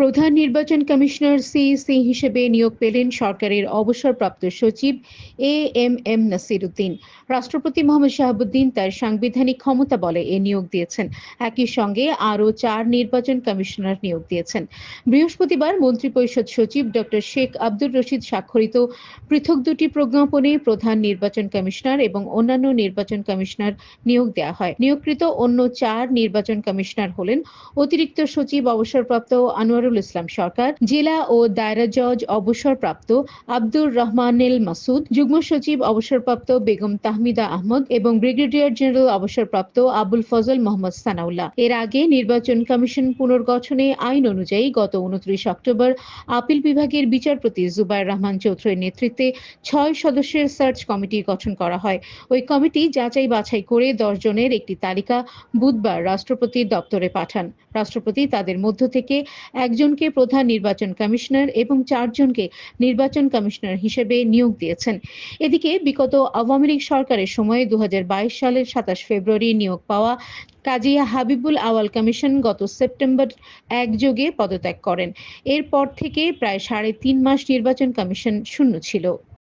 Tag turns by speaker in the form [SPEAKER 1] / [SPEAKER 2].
[SPEAKER 1] প্রধান নির্বাচন commissioner C C হিসেবে নিয়োগ পেলেন সরকারের অবসরপ্রাপ্ত সচিব A M M Nasir Uddin রাষ্ট্রপতি মোহাম্মদ শাহাবুদ্দিন তার সাংবিধানিক ক্ষমতা বলে এ নিয়োগ দিয়েছেন। একই সঙ্গে আরও চার নির্বাচন কমিশনার নিয়োগ দিয়েছেন। বৃহস্পতিবার মন্ত্রিপরিষদ সচিব ডক্টর শেখ আব্দুর রশিদ স্বাক্ষরিত পৃথক দুটি প্রজ্ঞাপনে প্রধান নির্বাচন কমিশনার এবং অন্যান্য নির্বাচন কমিশনার নিয়োগ দেওয়া হয়। নিয়োগকৃত অন্য চার নির্বাচন কমিশনার হলেন অতিরিক্ত সচিব, অবসরপ্রাপ্ত আনোয়ারুল ইসলাম সরকার, জেলা ও দায়রা জজ অবসরপ্রাপ্ত আব্দুর রহমানেল মাসুদ, যুগ্ম সচিব অবসরপ্রাপ্ত বেগম তাহমিদা আহমদ এবং ব্রিগেডিয়ার জেনারেল অবসরপ্রাপ্ত আবুল ফজল মোহাম্মদ সানাউল্লাহ। এর আগে নির্বাচন কমিশন পুনর্গঠনে আইন অনুযায়ী গত উনত্রিশ অক্টোবর আপিল বিভাগের বিচারপতি জুবাইর রহমান চৌধুরীর নেতৃত্বে ছয় সদস্যের সার্চ কমিটি গঠন করা হয়। ওই কমিটি যাচাই বাছাই করে দশ জনের একটি তালিকা বুধবার রাষ্ট্রপতির দপ্তরে পাঠান। রাষ্ট্রপতি তাদের মধ্য থেকে একজনকে প্রধান নির্বাচন কমিশনার এবং চারজনকে নির্বাচন কমিশনার হিসেবে নিয়োগ দিয়েছেন। এদিকে বিগত আওয়ামী লীগ সরকারের সময়ে দু হাজার বাইশ সালের সাতাশ ফেব্রুয়ারি নিয়োগ পাওয়া কাজিয়া হাবিবুল আওয়াল কমিশন গত সেপ্টেম্বর একযোগে পদত্যাগ করেন। এরপর থেকে প্রায় সাড়ে তিন মাস নির্বাচন কমিশন শূন্য ছিল।